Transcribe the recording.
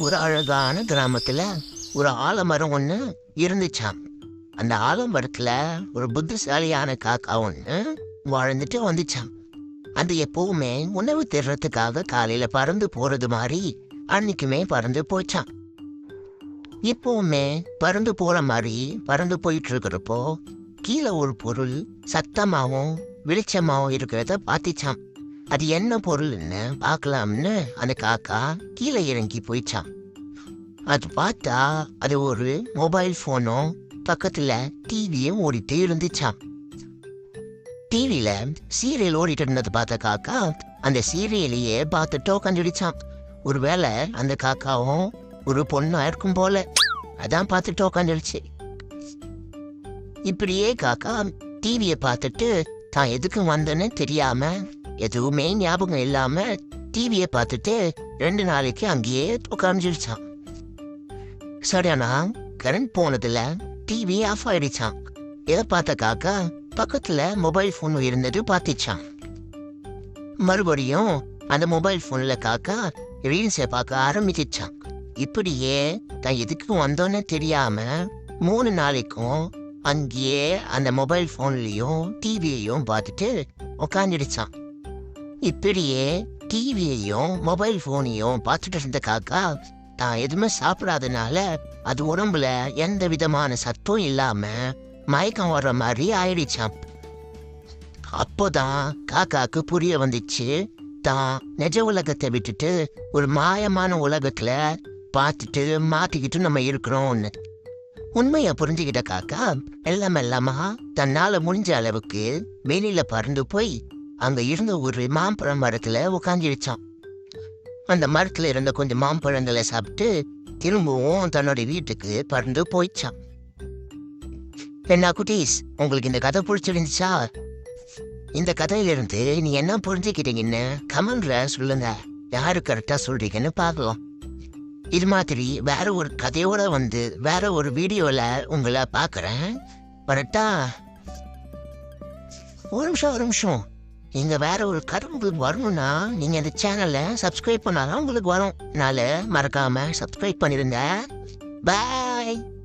ஒரு அழகான கிராமத்தில் ஒரு ஆலமரம் ஒன்று இருந்துச்சாம். அந்த ஆலமரத்தில் ஒரு புத்திசாலியான காக்கா ஒன்று வாழ்ந்துட்டு வந்துச்சாம். அது எப்பவுமே உணவு தேடுறதுக்காக காலையில் பறந்து போகிறது மாதிரி அன்னைக்குமே பறந்து போச்சான் எப்பவுமே பறந்து போகிற மாதிரி பறந்து போயிட்டு இருக்கிறப்போ கீழே ஒரு பொருள் சத்தமாகவும் வெளிச்சமாகவும் இருக்கிறத பார்த்துச்சாம். அது என்ன பொருள்னு பார்க்கலாம்னு அந்த காக்கா கீழே இறங்கி போயிச்சான் அது பார்த்தா அது ஒரு மொபைல் ஃபோனும் பக்கத்தில் டிவியும் ஓடிட்டே இருந்துச்சாம். டிவியில் சீரியல் ஓடிட்டு இருந்தது பார்த்த காக்கா அந்த சீரியலையே பார்த்துட்டோ கண்டுடிச்சான் ஒருவேளை அந்த காக்காவும் ஒரு பொண்ணா இருக்கும் போல. அதான் பார்த்துட்டு உட்காந்துடுச்சு இப்படியே காக்கா டிவியை பார்த்துட்டு தான் எதுக்கு வந்தேன்னு தெரியாம எதுவுமே ஞாபகம் இல்லாம டிவியை பார்த்துட்டு ரெண்டு நாளைக்கு அங்கேயே உட்காந்துருச்சான் சடனா கரண்ட் போனதுல டிவி ஆஃப் ஆயிடுச்சான் இதை பார்த்த காக்கா பக்கத்துல மொபைல் ஃபோன் இருந்தது பார்த்துச்சான் மறுபடியும் அந்த மொபைல் ஃபோன்ல காக்கா ரீல்ஸை பார்க்க ஆரம்பிச்சிச்சான் இப்படியே தான் எதுக்கு வந்தோன்னு தெரியாம மூணு நாளைக்கும் அங்கேயே அந்த மொபைல் ஃபோன்லேயும் டிவியையும் பார்த்துட்டு உக்காந்துடுச்சான் இப்படியே டிவியையும் மொபைல் ஃபோனையும் பார்த்துட்டு இருந்த காக்கா எதுவுமே சாப்பிடாதனால அது உடம்புல எந்த விதமான சத்தும் இல்லாம மயக்கம் வர்ற மாதிரி ஆயிடுச்சாம். அப்போதான் காக்காக்கு புரிய வந்துச்சு. தான் நிஜ உலகத்தை விட்டுட்டு ஒரு மாயமான உலகத்துல பார்த்துட்டு மாட்டிக்கிட்டு நம்ம இருக்கிறோம்னு. உண்மையை புரிஞ்சுக்கிட்ட காக்கா எல்லாம் எல்லாமா தன்னால முடிஞ்ச அளவுக்கு வெளியில பறந்து போய் அங்க இருந்த ஒரு மாம்பழம் மரத்துல உட்காந்துருச்சான் அந்த மரத்தில் இருந்த கொஞ்சம் மாம்பழங்களை சாப்பிட்டு திரும்பவும் தன்னோட வீட்டுக்கு பறந்து போயிச்சான். என்ன குட்டீஸ் உங்களுக்கு இந்த கதை பிடிச்சிருந்துச்சா? இந்த கதையிலிருந்து நீ என்ன புரிஞ்சுக்கிட்டீங்கன்னு கமெண்ட்ல சொல்லுங்க. யாரு கரெக்டாக சொல்றீங்கன்னு பார்க்கலாம். இது மாதிரி வேற ஒரு கதையோட வந்து வேற ஒரு வீடியோவில் உங்களை பார்க்குறேன். வரட்டா? ஒரு நிமிஷம் ஒரு நிமிஷம். நீங்க வேற ஒரு கரும்பு வரணும்னா நீங்க இந்த சேனலை சப்ஸ்கிரைப் பண்ணாதான் உங்களுக்கு வரும். அதனால மறக்காம சப்ஸ்கிரைப் பண்ணிருங்க. பாய்